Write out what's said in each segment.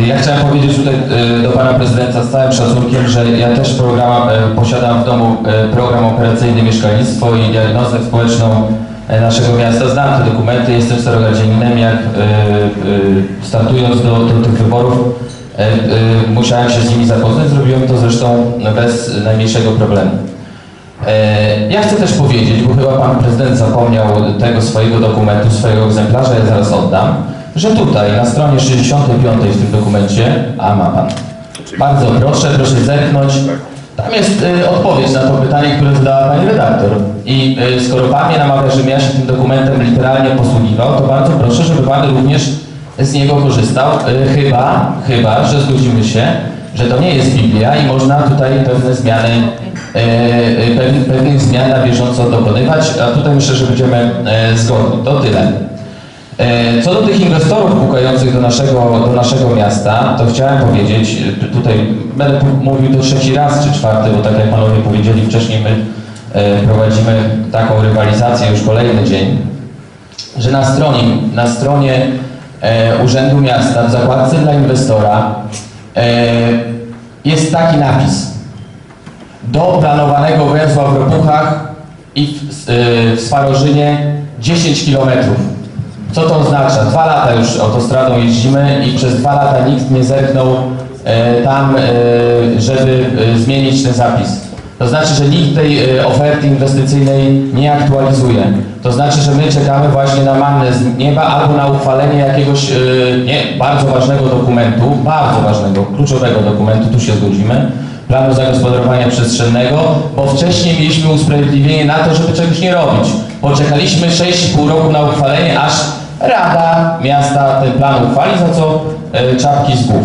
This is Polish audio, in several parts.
Ja chciałem powiedzieć tutaj e, do Pana Prezydenta z całym szacunkiem, że ja też program, e, posiadam w domu e, program operacyjny Mieszkalnictwo i diagnozę społeczną e, naszego miasta. Znam te dokumenty, jestem starogardzianinem. Jak e, e, startując do, do tych wyborów e, e, musiałem się z nimi zapoznać. Zrobiłem to zresztą bez najmniejszego problemu. E, Ja chcę też powiedzieć, bo chyba Pan Prezydent zapomniał tego swojego dokumentu, swojego egzemplarza, ja zaraz oddam, że tutaj na stronie 65 w tym dokumencie, a ma Pan, bardzo proszę, proszę zerknąć, tam jest e, odpowiedź na to pytanie, które zadała Pani redaktor. I e, skoro Pan mnie namawia, żebym ja się tym dokumentem literalnie posługiwał, to bardzo proszę, żeby Pan również z niego korzystał, e, chyba, chyba, że zgodzimy się, że to nie jest Biblia i można tutaj pewne zmiany, e, e, pewnych, pewnych zmian na bieżąco dokonywać, a tutaj myślę, że będziemy e, zgodni. To tyle. E, Co do tych inwestorów pukających do naszego, do naszego miasta, to chciałem powiedzieć, e, tutaj będę mówił to trzeci raz czy czwarty, bo tak jak panowie powiedzieli wcześniej, my e, prowadzimy taką rywalizację już kolejny dzień, że na stronie, na stronie Urzędu Miasta w zakładce dla inwestora jest taki napis. Do planowanego węzła w Ropuchach i w, w Swarożynie 10 kilometrów. Co to oznacza? Dwa lata już autostradą jeździmy i przez dwa lata nikt nie zerknął e, tam, e, żeby e, zmienić ten zapis. To znaczy, że nikt tej oferty inwestycyjnej nie aktualizuje. To znaczy, że my czekamy właśnie na mannę z nieba albo na uchwalenie jakiegoś nie, bardzo ważnego dokumentu, bardzo ważnego, kluczowego dokumentu, tu się zgodzimy, planu zagospodarowania przestrzennego, bo wcześniej mieliśmy usprawiedliwienie na to, żeby czegoś nie robić. Poczekaliśmy 6,5 roku na uchwalenie, aż Rada Miasta ten plan uchwali, za co e, czapki z głów.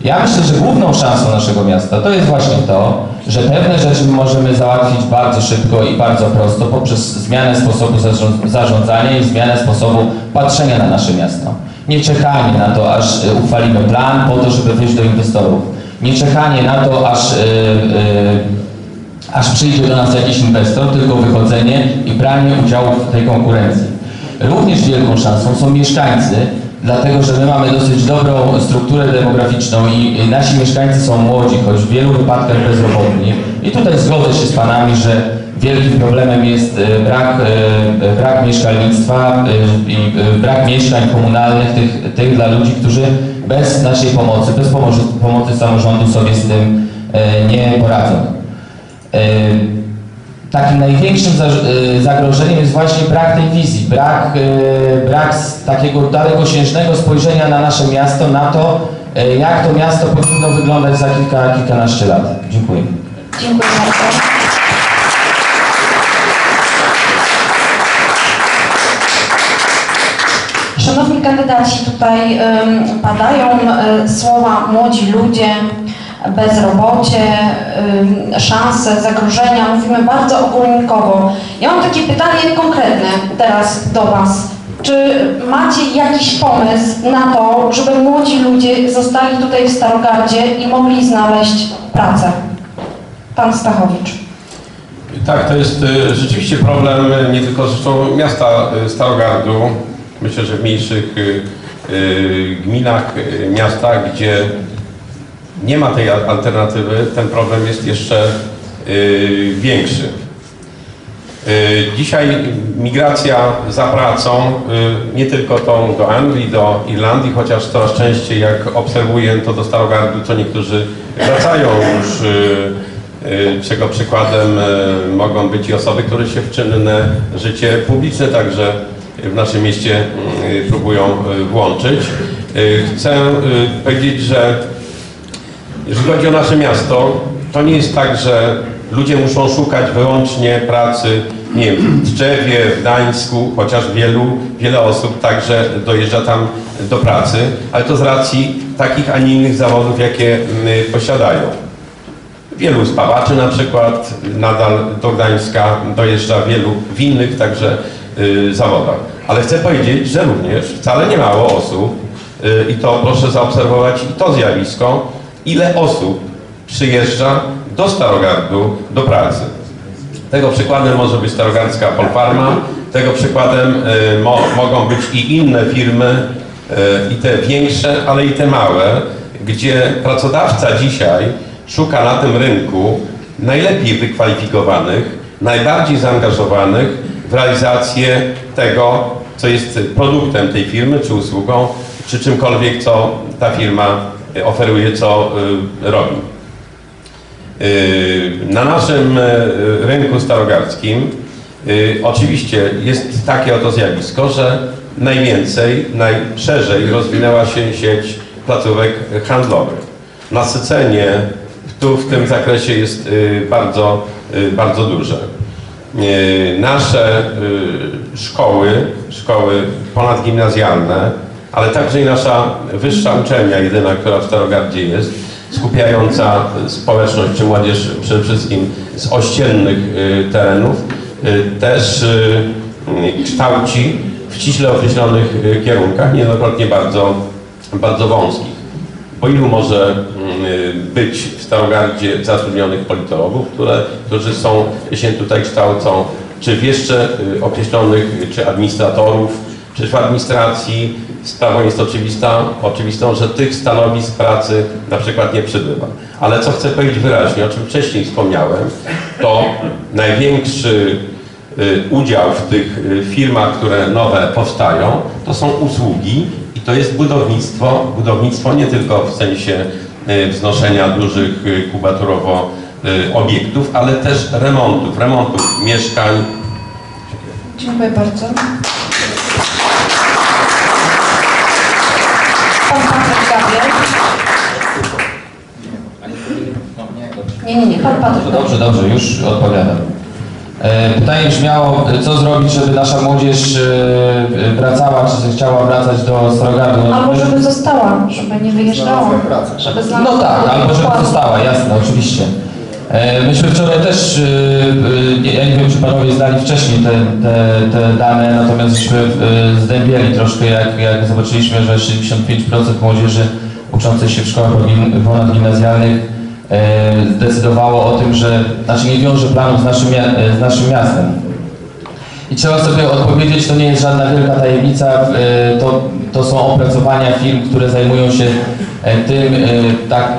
Ja myślę, że główną szansą naszego miasta to jest właśnie to, że pewne rzeczy możemy załatwić bardzo szybko i bardzo prosto poprzez zmianę sposobu zarząd- zarządzania i zmianę sposobu patrzenia na nasze miasto. Nie czekanie na to, aż e, uchwalimy plan po to, żeby wyjść do inwestorów. Nie czekanie na to, aż, e, e, aż przyjdzie do nas jakiś inwestor, tylko wychodzenie i branie udziału w tej konkurencji. Również wielką szansą są mieszkańcy, dlatego że my mamy dosyć dobrą strukturę demograficzną i nasi mieszkańcy są młodzi, choć w wielu wypadkach bezrobotni. I tutaj zgodzę się z Panami, że wielkim problemem jest e, brak, e, brak mieszkalnictwa e, i brak mieszkań komunalnych, tych, tych dla ludzi, którzy bez naszej pomocy, bez pomocy, pomocy samorządu sobie z tym nie poradzą. E, Takim największym y, zagrożeniem jest właśnie brak tej wizji, brak, y, brak takiego dalekosiężnego spojrzenia na nasze miasto, na to, y, jak to miasto powinno wyglądać za kilka, kilkanaście lat. Dziękuję. Dziękuję bardzo. Szanowni kandydaci, tutaj padają słowa młodzi ludzie, bezrobocie, szanse, zagrożenia. Mówimy bardzo ogólnikowo. Ja mam takie pytanie konkretne teraz do Was. Czy macie jakiś pomysł na to, żeby młodzi ludzie zostali tutaj w Starogardzie i mogli znaleźć pracę? Pan Stachowicz. Tak, to jest y, rzeczywiście problem y, nie tylko zresztą miasta y, Starogardu, myślę, że w mniejszych gminach, miastach, gdzie nie ma tej al- alternatywy, ten problem jest jeszcze y, większy. Y, Dzisiaj migracja za pracą, y, nie tylko tą do Anglii, do Irlandii, chociaż coraz częściej jak obserwuję to do Starogardu, to niektórzy wracają już, czego przykładem mogą być i osoby, które się w czynne życie publiczne także w naszym mieście próbują włączyć. Chcę powiedzieć, że jeżeli chodzi o nasze miasto, to nie jest tak, że ludzie muszą szukać wyłącznie pracy, nie wiem, w Drzewie, w Gdańsku, chociaż wielu, wiele osób także dojeżdża tam do pracy, ale to z racji takich, a nie innych zawodów, jakie mm, posiadają. Wielu spawaczy na przykład nadal do Gdańska dojeżdża, wielu w innych także y, zawodach. Ale chcę powiedzieć, że również wcale nie mało osób, y, i to proszę zaobserwować i to zjawisko, ile osób przyjeżdża do Starogardu do pracy. Tego przykładem może być Starogardzka Polfarma, tego przykładem y, mo, mogą być i inne firmy, i te większe, ale i te małe, gdzie pracodawca dzisiaj szuka na tym rynku najlepiej wykwalifikowanych, najbardziej zaangażowanych w realizację tego, co jest produktem tej firmy, czy usługą, czy czymkolwiek, co ta firma y, oferuje, co y, robi. Y, Na naszym y, rynku starogardzkim y, oczywiście jest takie oto zjawisko, że najwięcej, najszerzej rozwinęła się sieć placówek handlowych. Nasycenie tu w tym zakresie jest y, bardzo, y, bardzo duże. Y, Nasze y, szkoły, szkoły ponadgimnazjalne, ale także i nasza wyższa uczelnia, jedyna, która w Starogardzie jest, skupiająca społeczność czy młodzież przede wszystkim z ościennych y, terenów, y, też y, kształci w ściśle określonych kierunkach, niejednokrotnie bardzo, bardzo wąskich. Bo ilu może mm, być w Starogardzie zatrudnionych politologów, które, którzy są, się tutaj kształcą, czy w jeszcze określonych, czy administratorów, czy w administracji. Sprawą jest oczywista, oczywistą, że tych stanowisk pracy na przykład nie przybywa. Ale co chcę powiedzieć wyraźnie, o czym wcześniej wspomniałem, to największy y, udział w tych y, firmach, które nowe powstają, to są usługi i to jest budownictwo, budownictwo nie tylko w sensie y, wznoszenia dużych kubaturowo obiektów, ale też remontów, remontów mieszkań. Dziękuję bardzo. Pan Nie, nie, nie, pan Patryk Dobrze, dobrze, dobrze, już odpowiadam. E, Pytanie brzmiało, e, co zrobić, żeby nasza młodzież e, wracała, czy chciała wracać do Starogardu. No, Albo żeby została, żeby nie wyjeżdżała, żeby No tak, albo żeby została, jasne, oczywiście. E, Myśmy wczoraj też, e, e, ja nie wiem czy panowie znali wcześniej te, te, te dane, natomiast żeśmy zdębieli troszkę, jak, jak zobaczyliśmy, że 65% młodzieży uczącej się w szkołach ponadgimnazjalnych zdecydowało o tym, że znaczy nie wiąże planów z naszym, z naszym miastem. I trzeba sobie odpowiedzieć, to nie jest żadna wielka tajemnica, to, to są opracowania firm, które zajmują się tym, tak,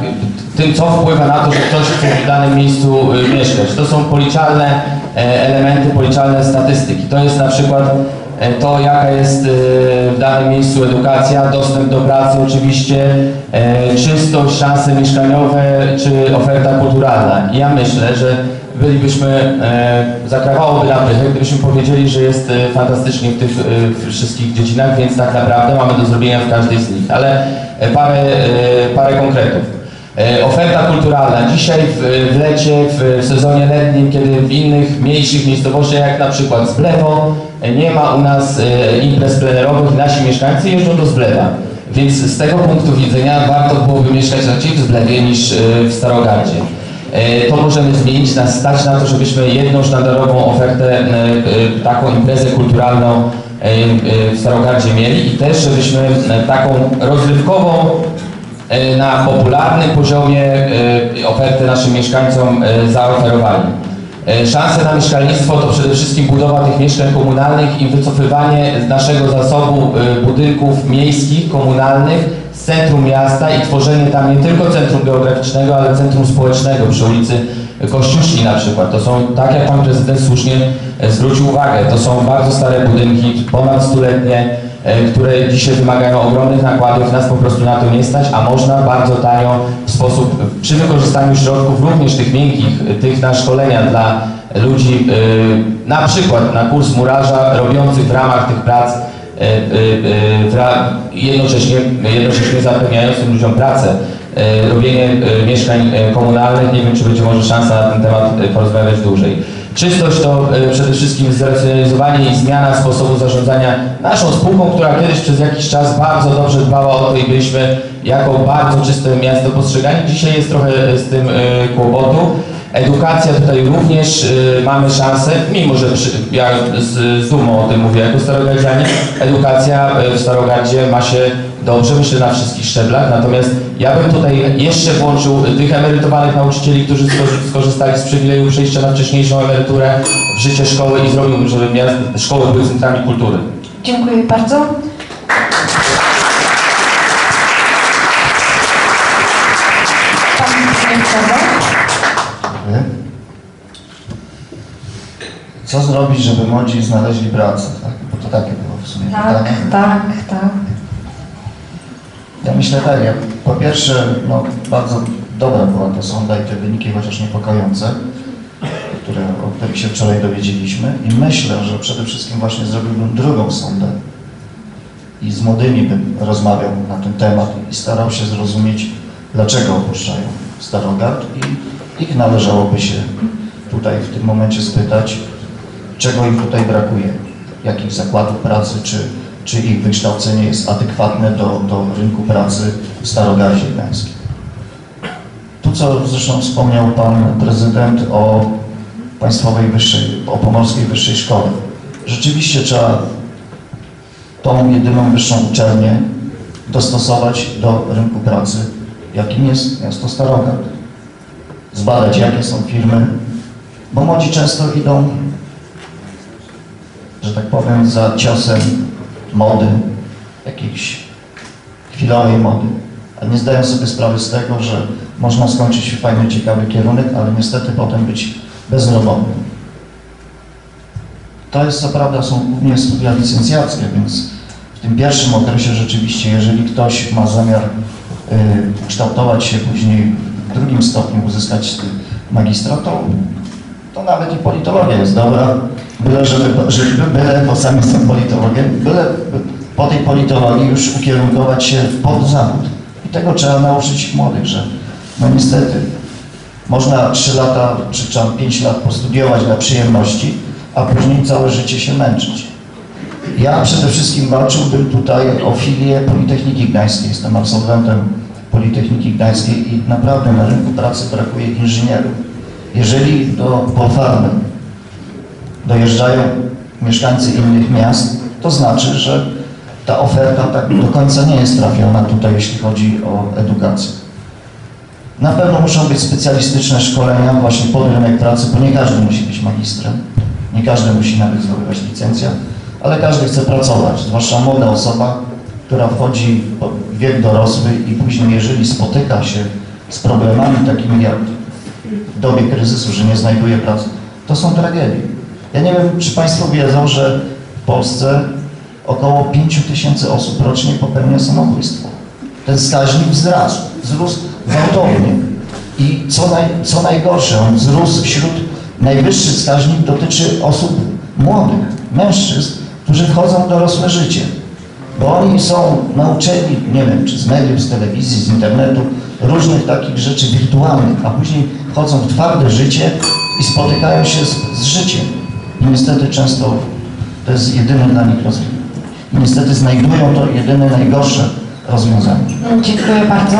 tym, co wpływa na to, że ktoś chce w danym miejscu e, mieszkać. To są policzalne e, elementy, policzalne statystyki. To jest na przykład e, to, jaka jest e, w danym miejscu edukacja, dostęp do pracy oczywiście, e, czystość, szanse mieszkaniowe czy oferta kulturalna. I ja myślę, że bylibyśmy, zakrawałoby nam dychę, gdybyśmy powiedzieli, że jest fantastycznie w tych wszystkich dziedzinach, więc tak naprawdę mamy do zrobienia w każdej z nich. Ale parę, parę konkretów. E, Oferta kulturalna. Dzisiaj w, w lecie, w, sezonie letnim, kiedy w innych mniejszych miejscowościach, jak na przykład Zblewo, e, nie ma u nas e, imprez plenerowych, nasi mieszkańcy jeżdżą do Zblewa. Więc z tego punktu widzenia warto byłoby mieszkać raczej w Zblewie niż w Starogardzie. To możemy zmienić, nas stać na to, żebyśmy jedną sztandarową ofertę, taką imprezę kulturalną w Starogardzie mieli i też żebyśmy taką rozrywkową na popularnym poziomie e, ofertę naszym mieszkańcom e, zaoferowali. E, Szanse na mieszkalnictwo to przede wszystkim budowa tych mieszkań komunalnych i wycofywanie z naszego zasobu e, budynków miejskich, komunalnych z centrum miasta i tworzenie tam nie tylko centrum geograficznego, ale centrum społecznego przy ulicy Kościuszki na przykład. To są, tak jak pan prezydent słusznie e, zwrócił uwagę, to są bardzo stare budynki, ponad stuletnie, e, które dzisiaj wymagają ogromnych nakładów, nas po prostu na to nie stać, a można bardzo tanio w sposób, przy wykorzystaniu środków również tych miękkich, e, tych na szkolenia dla ludzi, e, na przykład na kurs murarza robiących w ramach tych prac e, e, e, jednocześnie, jednocześnie zapewniając tym ludziom pracę. E, Robienie e, mieszkań e, komunalnych, nie wiem czy będzie może szansa na ten temat e, porozmawiać dłużej. Czystość to e, przede wszystkim zracjonalizowanie i zmiana sposobu zarządzania naszą spółką, która kiedyś przez jakiś czas bardzo dobrze dbała o to i byliśmy jako bardzo czyste miasto postrzegani. Dzisiaj jest trochę e, z tym e, kłopotu. Edukacja tutaj również y, mamy szansę, mimo że przy, ja z, z dumą o tym mówię jako starogardzianie, edukacja w Starogardzie ma się dobrze, myślę na wszystkich szczeblach, natomiast ja bym tutaj jeszcze włączył tych emerytowanych nauczycieli, którzy skorzystali z przywileju przejścia na wcześniejszą emeryturę w życie szkoły i zrobiłbym, żeby miast, szkoły były centrami kultury. Dziękuję bardzo. Co zrobić, żeby młodzi znaleźli pracę? Tak? Bo to takie było w sumie tak, pytanie. Tak, tak, tak myślę tak, ja po pierwsze, no, bardzo dobra była ta sonda i te wyniki chociaż niepokojące, które, o których się wczoraj dowiedzieliśmy. I myślę, że przede wszystkim właśnie zrobiłbym drugą sondę i z młodymi bym rozmawiał na ten temat i starał się zrozumieć, dlaczego opuszczają Starogard i ich należałoby się tutaj w tym momencie spytać, czego im tutaj brakuje, jakich zakładów pracy, czy, czy ich wykształcenie jest adekwatne do, do rynku pracy w Starogardzie Gdańskim. Tu, co zresztą wspomniał Pan Prezydent o Państwowej Wyższej, o Pomorskiej Wyższej Szkole. Rzeczywiście trzeba tą jedyną wyższą uczelnię dostosować do rynku pracy, jakim jest miasto Starogard. Zbadać, jakie są firmy, bo młodzi często idą, że tak powiem, za ciosem mody, jakiejś chwilowej mody, a nie zdają sobie sprawy z tego, że można skończyć fajny, ciekawy kierunek, ale niestety potem być bezrobotnym. To jest co prawda są głównie studia licencjackie, więc w tym pierwszym okresie rzeczywiście, jeżeli ktoś ma zamiar y, kształtować się później w drugim stopniu, uzyskać magistra, to, to nawet i politologia jest dobra, byle, żeby, żeby byle, bo sami są politologiem, byle po tej politologii już ukierunkować się pod zawód. I tego trzeba nauczyć młodych, że no niestety można 3 lata czy tam 5 lat postudiować dla przyjemności, a później całe życie się męczyć. Ja przede wszystkim walczyłbym tutaj o filię Politechniki Gdańskiej. Jestem absolwentem Politechniki Gdańskiej i naprawdę na rynku pracy brakuje inżynierów. Jeżeli do Polfarmy dojeżdżają mieszkańcy innych miast, to znaczy, że ta oferta tak do końca nie jest trafiona tutaj, jeśli chodzi o edukację. Na pewno muszą być specjalistyczne szkolenia właśnie pod rynek pracy, bo nie każdy musi być magistrem, nie każdy musi nawet zdobywać licencję, ale każdy chce pracować, zwłaszcza młoda osoba, która wchodzi w wiek dorosły i później, jeżeli spotyka się z problemami takimi jak w dobie kryzysu, że nie znajduje pracy, to są tragedie. Ja nie wiem, czy Państwo wiedzą, że w Polsce około 5 tysięcy osób rocznie popełnia samobójstwo. Ten wskaźnik wzrasta, wzrósł gwałtownie. I co, naj, co najgorsze, on wzrósł wśród, najwyższy wskaźnik dotyczy osób młodych, mężczyzn, którzy wchodzą w dorosłe życie. Bo oni są nauczeni, nie wiem, czy z mediów, z telewizji, z internetu, różnych takich rzeczy wirtualnych, a później wchodzą w twarde życie i spotykają się z, z życiem. Niestety często to jest jedyne dla nich rozwiązanie. Niestety znajdują to jedyne najgorsze rozwiązanie. Dziękuję bardzo.